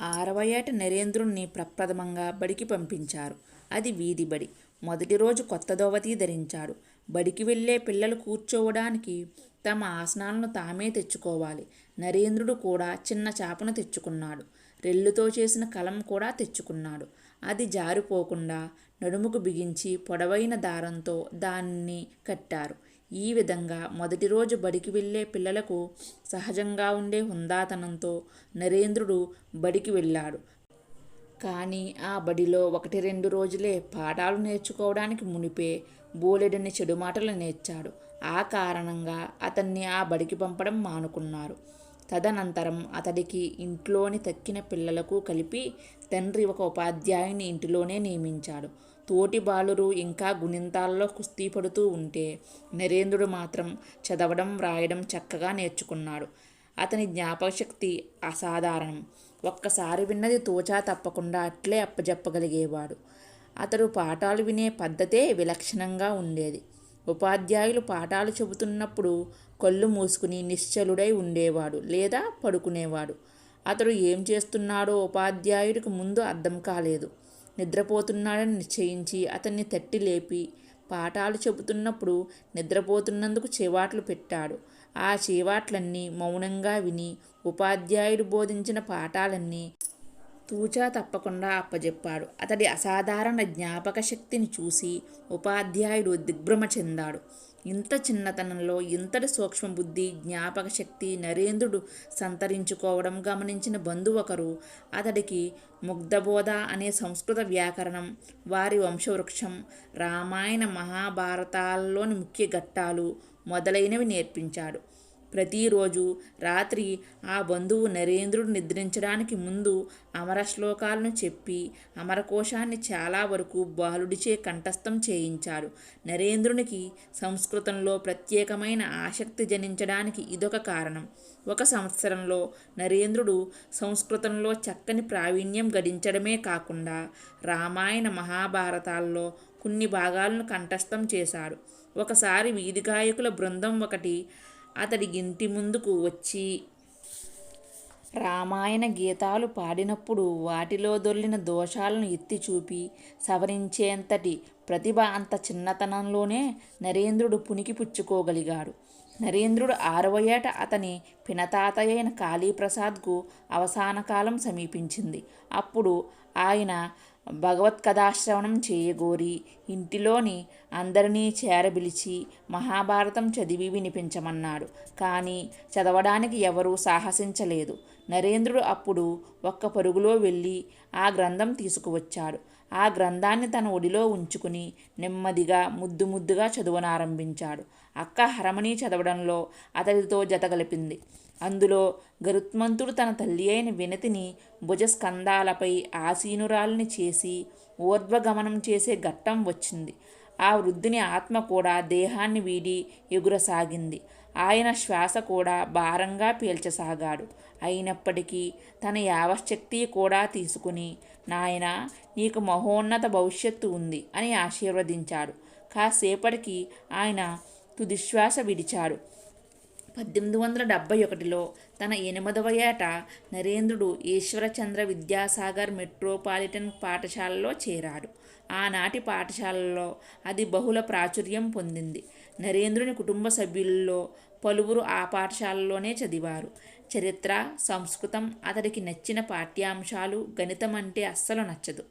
ఆరవ ఏట నరేంద్రుణ్ణి ప్రప్రథమంగా బడికి పంపించారు. అది వీధి బడి. మొదటి రోజు కొత్త దోవతి ధరించాడు. బడికి వెళ్ళే పిల్లలు కూర్చోవడానికి తమ ఆసనాలను తామే తెచ్చుకోవాలి. నరేంద్రుడు కూడా చిన్న చాపను తెచ్చుకున్నాడు. రెల్లుతో చేసిన కలం కూడా తెచ్చుకున్నాడు. అది జారిపోకుండా నడుముకు బిగించి పొడవైన దారంతో దాన్ని కట్టారు. ఈ విధంగా మొదటి రోజు బడికి వెళ్ళే పిల్లలకు సహజంగా ఉండే హుందాతనంతో నరేంద్రుడు బడికి వెళ్ళాడు. కానీ ఆ బడిలో ఒకటి రెండు రోజులే పాఠాలు నేర్చుకోవడానికి మునిపే బోలెడని చెడు మాటలు నేర్చాడు. ఆ కారణంగా అతన్ని ఆ బడికి పంపడం మానుకున్నారు. తదనంతరం అతడికి ఇంట్లోని తక్కిన పిల్లలకు కలిపి తండ్రి ఒక ఉపాధ్యాయుని ఇంటిలోనే నియమించాడు. తోటి బాలురు ఇంకా గుణింతాల్లో కుస్తీ పడుతూ ఉంటే నరేంద్రుడు మాత్రం చదవడం వ్రాయడం చక్కగా నేర్చుకున్నాడు. అతని జ్ఞాపకశక్తి అసాధారణం. ఒక్కసారి విన్నది తోచా తప్పకుండా అట్లే అప్పజెప్పగలిగేవాడు. అతడు పాఠాలు వినే పద్ధతే విలక్షణంగా ఉండేది. ఉపాధ్యాయులు పాఠాలు చెబుతున్నప్పుడు కళ్ళు మూసుకుని నిశ్చలుడై ఉండేవాడు లేదా పడుకునేవాడు. అతడు ఏం చేస్తున్నాడో ఉపాధ్యాయుడికి ముందు అర్థం కాలేదు. నిద్రపోతున్నాడని నిశ్చయించి అతన్ని తట్టి లేపి పాఠాలు చెబుతున్నప్పుడు నిద్రపోతున్నందుకు చేవాట్లు పెట్టాడు. ఆ చేవాట్లన్నీ మౌనంగా విని ఉపాధ్యాయుడు బోధించిన పాఠాలన్నీ తూచా తప్పకుండా అప్పజెప్పాడు. అతడి అసాధారణ జ్ఞాపక శక్తిని చూసి ఉపాధ్యాయుడు దిగ్భ్రమ చెందాడు. ఇంత చిన్నతనంలో ఇంతటి సూక్ష్మబుద్ధి, జ్ఞాపక శక్తి నరేంద్రుడు సంతరించుకోవడం గమనించిన బంధువొకరు అతడికి ముగ్ధబోధ అనే సంస్కృత వ్యాకరణం, వారి వంశవృక్షం, రామాయణ మహాభారతాల్లోని ముఖ్య ఘట్టాలు మొదలైనవి నేర్పించాడు. ప్రతిరోజు రాత్రి ఆ బంధువు నరేంద్రుడు నిద్రించడానికి ముందు అమర శ్లోకాలను చెప్పి అమరకోశాన్ని చాలా వరకు బాలుడిచే కంఠస్థం చేయించాడు. నరేంద్రునికి సంస్కృతంలో ప్రత్యేకమైన ఆసక్తి జనించడానికి ఇదొక కారణం. ఒక సంవత్సరంలో నరేంద్రుడు సంస్కృతంలో చక్కని ప్రావీణ్యం గడించడమే కాకుండా రామాయణ మహాభారతాల్లో కొన్ని భాగాలను కంఠస్థం చేశాడు. ఒకసారి వీధి గాయకుల బృందం ఒకటి అతడి ఇంటి ముందుకు వచ్చి రామాయణ గీతాలు పాడినప్పుడు వాటిలో దొర్లిన దోషాలను ఎత్తి చూపి సవరించేంతటి ప్రతిభ అంత చిన్నతనంలోనే నరేంద్రుడు పుణికి పుచ్చుకోగలిగాడు. నరేంద్రుడు ఆరవ ఏట అతని పినతాతయైన కాళీప్రసాద్కు అవసాన అవసానకాలం సమీపించింది. అప్పుడు ఆయన భగవత్ కథాశ్రవణం చేయగోరి ఇంటిలోని అందరినీ చేరబిలిచి మహాభారతం చదివి వినిపించమన్నాడు. కానీ చదవడానికి ఎవరూ సాహసించలేదు. నరేంద్రుడు అప్పుడు ఒక్క పరుగులో వెళ్ళి ఆ గ్రంథం తీసుకువచ్చాడు. ఆ గ్రంథాన్ని తన ఒడిలో ఉంచుకుని నెమ్మదిగా ముద్దు ముద్దుగా చదువనారంభించాడు. అక్క హరమణి చదవడంలో అతడితో జతగలిపింది అందులో గరుత్మంతుడు తన తల్లి అయిన వినతిని భుజస్కంధాలపై ఆసీనురాలిని చేసి ఊర్ధ్వగమనం చేసే ఘట్టం వచ్చింది. ఆ వృద్ధుని ఆత్మ కూడా దేహాన్ని వీడి ఎగురసాగింది. ఆయన శ్వాస కూడా భారంగా పీల్చసాగాడు. అయినప్పటికీ తన యావశక్తి కూడా తీసుకుని నాయన నీకు మహోన్నత భవిష్యత్తు ఉంది అని ఆశీర్వదించాడు. కాసేపటికి ఆయన తుదిశ్వాస విడిచాడు. పద్దెనిమిది వందల డెబ్బై ఒకటిలో తన ఎనిమిదవ ఏట నరేంద్రుడు ఈశ్వరచంద్ర విద్యాసాగర్ మెట్రోపాలిటన్ పాఠశాలలో చేరాడు. ఆనాటి పాఠశాలల్లో అది బహుళ ప్రాచుర్యం పొందింది. నరేంద్రుని కుటుంబ సభ్యుల్లో పలువురు ఆ పాఠశాలలోనే చదివారు. చరిత్ర, సంస్కృతం అతడికి నచ్చిన పాఠ్యాంశాలు గణితం అంటే అస్సలు నచ్చదు.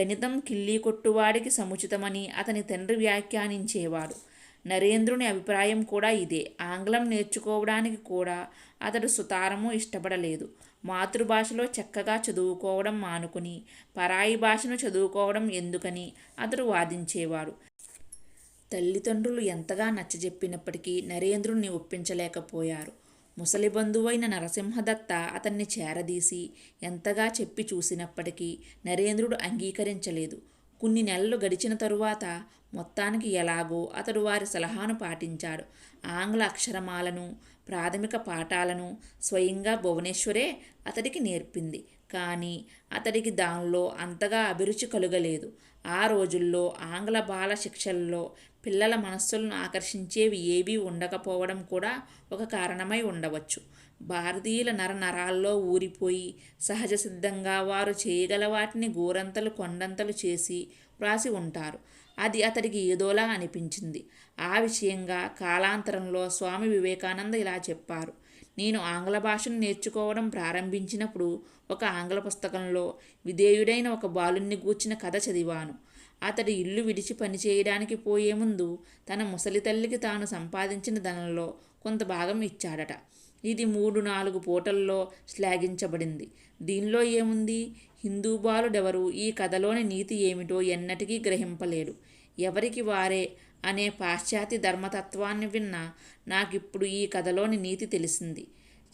గణితం కిల్లీ కొట్టువాడికి సముచితమని అతని తండ్రి వ్యాఖ్యానించేవాడు. నరేంద్రుని అభిప్రాయం కూడా ఇదే. ఆంగ్లం నేర్చుకోవడానికి కూడా అతడు సుతారము ఇష్టపడలేదు. మాతృభాషలో చక్కగా చదువుకోవడం మానుకుని పరాయి భాషను చదువుకోవడం ఎందుకని అతడు వాదించేవాడు. తల్లిదండ్రులు ఎంతగా నచ్చజెప్పినప్పటికీ నరేంద్రుణ్ణి ఒప్పించలేకపోయారు. ముసలి బంధువైన నరసింహదత్త అతన్ని చేరదీసి ఎంతగా చెప్పి చూసినప్పటికీ నరేంద్రుడు అంగీకరించలేదు. కొన్ని నెలలు గడిచిన తరువాత మొత్తానికి ఎలాగో అతడు వారి సలహాను పాటించాడు. ఆంగ్ల అక్షరమాలను, ప్రాథమిక పాఠాలను స్వయంగా భువనేశ్వరే అతడికి నేర్పింది. కానీ అతడికి దానిలో అంతగా అభిరుచి కలుగలేదు. ఆ రోజుల్లో ఆంగ్ల బాల శిక్షల్లో పిల్లల మనస్సులను ఆకర్షించేవి ఏవీ ఉండకపోవడం కూడా ఒక కారణమై ఉండవచ్చు. భారతీయుల నర నరాల్లో ఊరిపోయి సహజ సిద్ధంగా వారు చేయగల వాటిని గోరంతలు కొండంతలు చేసి వ్రాసి ఉంటారు. అది అతడికి ఏదోలా అనిపించింది. ఆ విషయంగా కాలాంతరంలో స్వామి వివేకానంద ఇలా చెప్పారు. నేను ఆంగ్ల భాషను నేర్చుకోవడం ప్రారంభించినప్పుడు ఒక ఆంగ్ల పుస్తకంలో విధేయుడైన ఒక బాలుణ్ణి గూర్చిన కథ చదివాను. అతడి ఇల్లు విడిచి పనిచేయడానికి పోయే ముందు తన ముసలి తల్లికి తాను సంపాదించిన ధనంలో కొంత భాగం ఇచ్చాడట. ఇది మూడు నాలుగు పూటల్లో శ్లాఘించబడింది. దీనిలో ఏముంది? హిందూ బాలుడెవరు? ఈ కథలోని నీతి ఏమిటో ఎన్నటికీ గ్రహింపలేడు. ఎవరికి వారే అనే పాశ్చాత్య ధర్మతత్వాన్ని విన్న నాకిప్పుడు ఈ కథలోని నీతి తెలిసింది.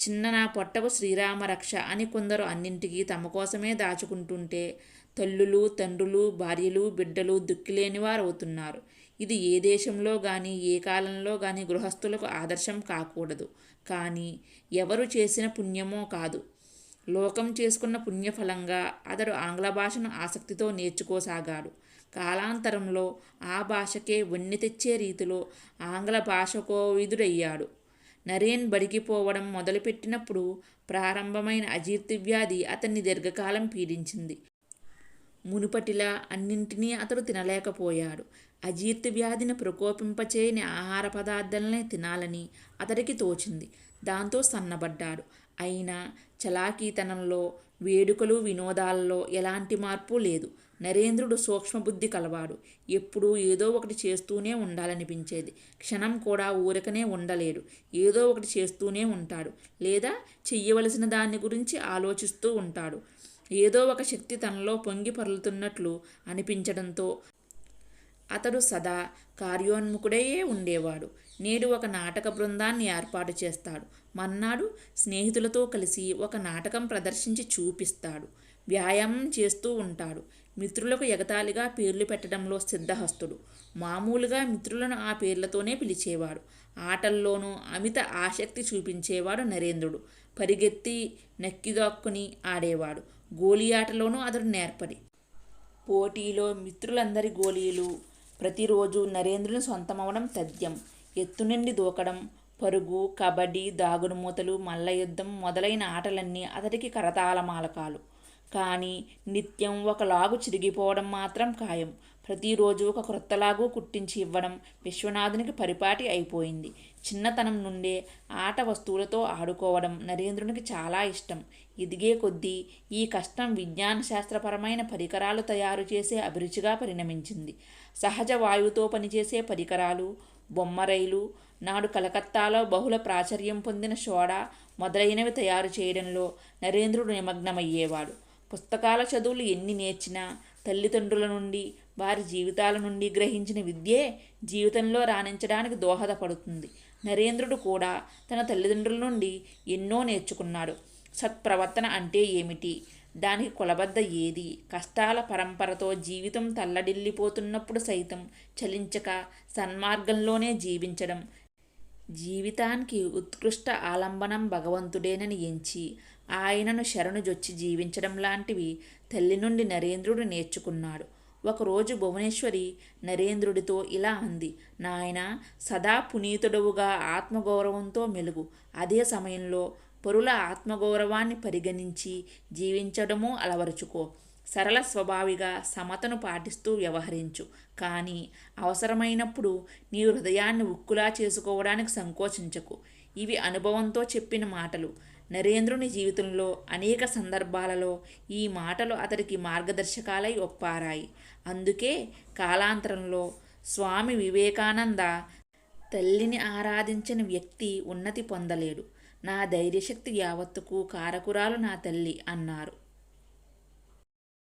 చిన్న నా పొట్టకు శ్రీరామరక్ష అని కొందరు అన్నింటికీ తమ కోసమే దాచుకుంటుంటే తల్లులు తండ్రులు భార్యలు బిడ్డలు దుక్కిలేని వారు అవుతున్నారు ఇది ఏ దేశంలో కానీ ఏ కాలంలో కానీ గృహస్థులకు ఆదర్శం కాకూడదు. కానీ ఎవరు చేసిన పుణ్యమో కాదు. లోకం చేసుకున్న పుణ్యఫలంగా అతడు ఆంగ్ల భాషను ఆసక్తితో నేర్చుకోసాగాడు. కాలాంతరంలో ఆ భాషకే వన్నె తెచ్చే రీతిలో ఆంగ్ల భాషకోవిధుడయ్యాడు నరేన్ బడిగిపోవడం మొదలుపెట్టినప్పుడు ప్రారంభమైన అజీర్తి వ్యాధి అతన్ని దీర్ఘకాలం పీడించింది. మునుపటిలా అన్నింటినీ అతడు తినలేకపోయాడు. అజీర్తి వ్యాధిని ప్రకోపింపచేయని ఆహార పదార్థాలనే తినాలని అతడికి తోచింది. దాంతో సన్నబడ్డాడు. అయినా చలాకీతనంలో వేడుకలు వినోదాలలో ఎలాంటి మార్పు లేదు. నరేంద్రుడు సూక్ష్మబుద్ధి కలవాడు. ఎప్పుడూ ఏదో ఒకటి చేస్తూనే ఉండాలనిపించేది. క్షణం కూడా ఊరకనే ఉండలేడు. ఏదో ఒకటి చేస్తూనే ఉంటాడు. లేదా చెయ్యవలసిన దాని గురించి ఆలోచిస్తూ ఉంటాడు. ఏదో ఒక శక్తి తనలో పొంగి పరులుతున్నట్లు అనిపించడంతో అతడు సదా కార్యోన్ముఖుడే ఉండేవాడు. నేడు ఒక నాటక బృందాన్ని ఏర్పాటు చేస్తాడు. మన్నాడు స్నేహితులతో కలిసి ఒక నాటకం ప్రదర్శించి చూపిస్తాడు. వ్యాయామం చేస్తూ ఉంటాడు. మిత్రులకు ఎగతాళిగా పేర్లు పెట్టడంలో సిద్ధహస్తుడు. మామూలుగా మిత్రులను ఆ పేర్లతోనే పిలిచేవాడు. ఆటల్లోనూ అమిత ఆసక్తి చూపించేవాడు నరేంద్రుడు. పరిగెత్తి నెక్కిదాక్కుని ఆడేవాడు. గోళీ ఆటలోనూ అతడు నేర్పరి పోటీలో మిత్రులందరి గోళీలు ప్రతిరోజు నరేంద్రుని సొంతమవడం తథ్యం. ఎత్తు నుండి దూకడం పరుగు కబడ్డీ దాగుడుమూతలు మల్ల యుద్ధం మొదలైన ఆటలన్నీ అతడికి కరతాళమాలకాలు. కానీ నిత్యం ఒకలాగు చిరిగిపోవడం మాత్రం ఖాయం. ప్రతిరోజు ఒక క్రొత్తలాగూ కుట్టించి ఇవ్వడం విశ్వనాథునికి పరిపాటి అయిపోయింది. చిన్నతనం నుండే ఆట వస్తువులతో ఆడుకోవడం నరేంద్రునికి చాలా ఇష్టం. ఎదిగే కొద్దీ ఈ కష్టం విజ్ఞాన శాస్త్రపరమైన పరికరాలు తయారు చేసే అభిరుచిగా పరిణమించింది. సహజ వాయువుతో పనిచేసే పరికరాలు బొమ్మ రైలు నాడు కలకత్తాలో బహుళ ప్రాచుర్యం పొందిన సోడా మొదలైనవి తయారు చేయడంలో నరేంద్రుడు నిమగ్నమయ్యేవాడు. పుస్తకాల చదువులు ఎన్ని నేర్చినా తల్లిదండ్రుల నుండి వారి జీవితాల నుండి గ్రహించిన విద్యే జీవితంలో రాణించడానికి దోహదపడుతుంది. నరేంద్రుడు కూడా తన తల్లిదండ్రుల నుండి ఎన్నో నేర్చుకున్నాడు. సత్ప్రవర్తన అంటే ఏమిటి? దానికి కొలబద్ద ఏది? కష్టాల పరంపరతో జీవితం తల్లడిల్లిపోతున్నప్పుడు సైతం చలించక సన్మార్గంలోనే జీవించడం. జీవితానికి ఉత్కృష్ట ఆలంబనం భగవంతుడేనని ఎంచి ఆయనను శరణు జొచ్చి జీవించడం లాంటివి తల్లి నుండి నరేంద్రుడు నేర్చుకున్నాడు. ఒకరోజు భువనేశ్వరి నరేంద్రుడితో ఇలా అంది నాయన సదా పునీతుడవుగా ఆత్మగౌరవంతో మెలుగు. అదే సమయంలో పరుల ఆత్మగౌరవాన్ని పరిగణించి జీవించడమూ అలవరుచుకో. సరళ స్వభావిగా సమతను పాటిస్తూ వ్యవహరించు. కానీ అవసరమైనప్పుడు నీ హృదయాన్ని ఉక్కులా చేసుకోవడానికి సంకోచించకు. ఇవి అనుభవంతో చెప్పిన మాటలు. నరేంద్రుని జీవితంలో అనేక సందర్భాలలో ఈ మాటలు అతడికి మార్గదర్శకాలై ఒప్పారాయి. అందుకే కాలాంతరంలో స్వామి వివేకానంద తల్లిని ఆరాధించిన వ్యక్తి ఉన్నతి పొందలేడు. నా ధైర్యశక్తి యావత్తుకు కారకురాలు నా తల్లి అన్నారు.